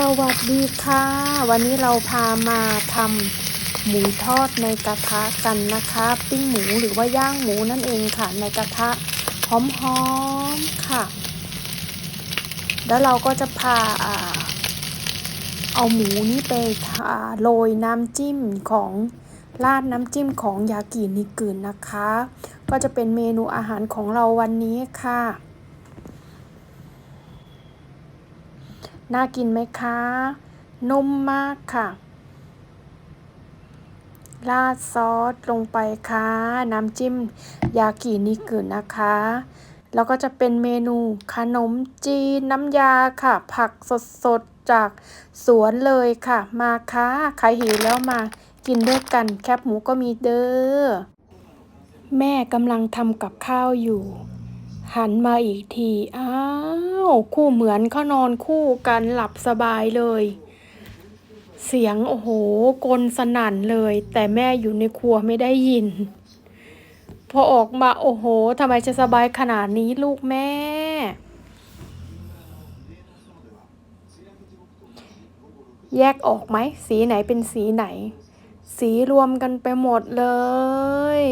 สวัสดีค่ะ วันนี้เราพามาทำหมูทอดในกระทะกันนะคะ ปิ้งหมูหรือว่าย่างหมูนั่นเองค่ะ ในกระทะหอมๆค่ะ แล้วเราก็จะพาเอาหมูนี้ไปโรยน้ำจิ้มของราดน้ำจิ้มของยากินิกุนนะคะ ก็จะเป็นเมนูอาหารของเราวันนี้ค่ะ น่ากินไหมคะ นุ่มมากค่ะ ราดซอสลงไปค่ะ น้ำจิ้มยากินิกุนะคะ แล้วก็จะเป็นเมนูขนมจีนน้ำยาค่ะ ผักสดๆ จากสวนเลยค่ะ มาค่ะ ใครหิวแล้วมากินด้วยกัน แคบหมูก็มีเด้อ แม่กำลังทำกับข้าวอยู่ หันมาอีกที อ้าาวคู่เหมือนเขานอนคู่กันหลับสบายเลย เสียงโอ้โหกลสนั่นเลย แต่แม่อยู่ในครัวไม่ได้ยิน พอออกมาโอ้โหทำไมจะสบายขนาดนี้ลูกแม่ แยกออกไหม สีไหนเป็นสีไหน สีรวมกันไปหมดเลย